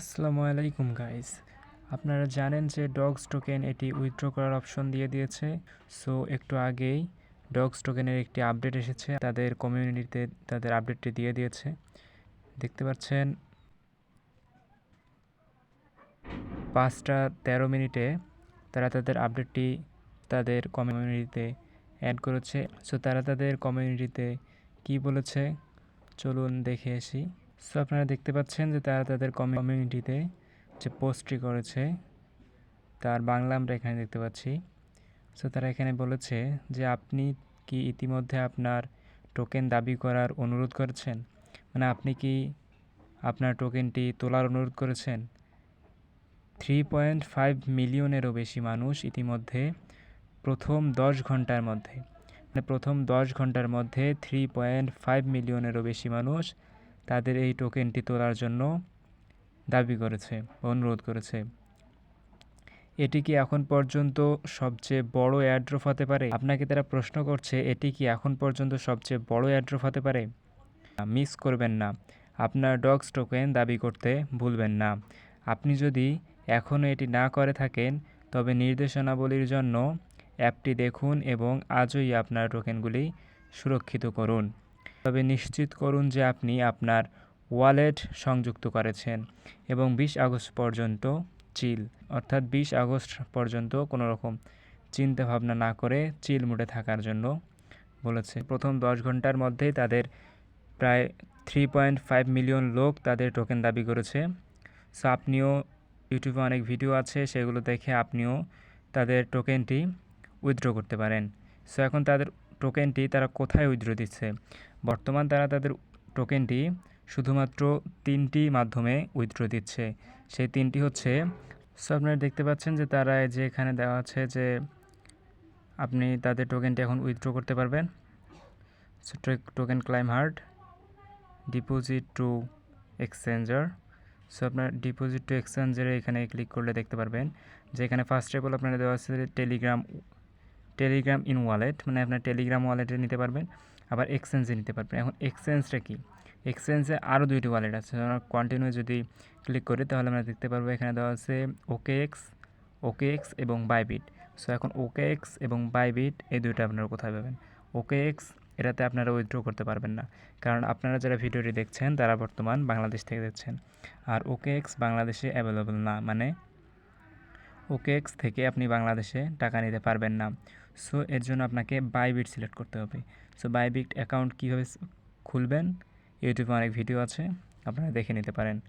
আসসালামু আলাইকুম গাইস আপনারা জানেন যে ডগস টোকেন এটি উইথড্র করার অপশন দিয়ে দিয়েছে। সো একটু আগেই ডগস টোকেনের একটি আপডেট এসেছে। তাদের কমিউনিটিতে তাদের আপডেটটি দিয়ে দিয়েছে। দেখতে পাচ্ছেন, পাঁচটা তেরো মিনিটে তারা তাদের আপডেটটি তাদের কমিউনিটিতে অ্যাড করেছে। সো তারা তাদের কমিউনিটিতে কি বলেছে? চলুন দেখে আসি। সো আপনারা দেখতে পাচ্ছেন যে তারা তাদের কমিউনিটিতে যে পোস্টটি করেছে, তার বাংলা আমরা এখানে দেখতে পাচ্ছি। সো তারা এখানে বলেছে যে আপনি কি ইতিমধ্যে আপনার টোকেন দাবি করার অনুরোধ করেছেন? মানে আপনি কি আপনার টোকেনটি তোলার অনুরোধ করেছেন? থ্রি পয়েন্ট ফাইভ মিলিয়নেরও বেশি মানুষ ইতিমধ্যে প্রথম দশ ঘণ্টার মধ্যে মানে প্রথম দশ ঘণ্টার মধ্যে থ্রি পয়েন্ট ফাইভ মিলিয়নেরও বেশি মানুষ তাদের এই টোকেনটি তোলার জন্য দাবি করেছে, অনুরোধ করেছে। এটি কি এখন পর্যন্ত সবচেয়ে বড় এয়ারড্রপ হতে পারে? আপনাকে তারা প্রশ্ন করছে, এটি কি এখন পর্যন্ত সবচেয়ে বড় এয়ারড্রপ হতে পারে? মিস করবেন না। আপনার ডগস টোকেন দাবি করতে ভুলবেন না। আপনি যদি এখনও এটি না করে থাকেন, তবে নির্দেশনাবলীর জন্য অ্যাপটি দেখুন এবং আজই আপনার টোকেনগুলি সুরক্ষিত করুন। তবে নিশ্চিত করুন যে আপনি আপনার ওয়ালেট সংযুক্ত করেছেন এবং বিশ আগস্ট পর্যন্ত চিল, অর্থাৎ বিশ আগস্ট পর্যন্ত কোনো রকম চিন্তা ভাবনা না করে চিল মুডে থাকার জন্য বলেছে। প্রথম দশ ঘণ্টার মধ্যেই তাদের প্রায় থ্রি পয়েন্ট ফাইভ মিলিয়ন লোক তাদের টোকেন দাবি করেছে। সো আপনিও ইউটিউবে অনেক ভিডিও আছে, সেগুলো দেখে আপনিও তাদের টোকেনটি উইথড্র করতে পারেন। সো এখন তাদের টোকেনটি তারা কোথায় উইথড্র দিচ্ছে? বর্তমান তারা তাদের টোকেনটি শুধুমাত্র তিনটি মাধ্যমে উইথড্র দিচ্ছে। সেই তিনটি হচ্ছে সো আপনারা দেখতে পাচ্ছেন যে তারা যে এখানে দেওয়া আছে যে আপনি তাদের টোকেনটি এখন উইথড্র করতে পারবেন। So token claim hard, deposit to exchanger. So আপনার ডিপোজিট টু এক্সচেঞ্জারে এখানে ক্লিক করলে দেখতে পারবেন যে এখানে ফার্স্ট অফ অল আপনারা দেওয়া আছে টেলিগ্রাম টেলিগ্রাম ইন ওয়ালেট মানে আপনার টেলিগ্রাম ওয়ালেটে নিতে পারবেন। আবার এক্সচেঞ্জে নিতে পারবেন এখন এক্সচেঞ্জটা কি? এক্সচেঞ্জে আরও দুইটি ওয়ালেট আছে। আমরা কন্টিনিউ যদি ক্লিক করি, তাহলে আমরা দেখতে পারব এখানে দেওয়া আছে ওকে এক্স ওকে এক্স এবং বাইবিট সো এখন ওকে এক্স এবং বাইবিট এই দুইটা আপনারা কোথায় পাবেন? ওকে এক্স এটাতে আপনারা উইথড্র করতে পারবেন না। কারণ আপনারা যারা ভিডিওটি দেখছেন, তারা বর্তমান বাংলাদেশ থেকে দেখছেন। আর ওকে এক্স বাংলাদেশে অ্যাভেলেবল না। মানে ওকে এক্স থেকে আপনি বাংলাদেশে টাকা নিতে পারবেন না। সো, এর জন্য আপনাকে বাইবিট সিলেক্ট করতে হবে। সো বাইবিট অ্যাকাউন্ট কীভাবে খুলবেন? ইউটিউবে অনেক ভিডিও আছে, আপনারা দেখে নিতে পারেন।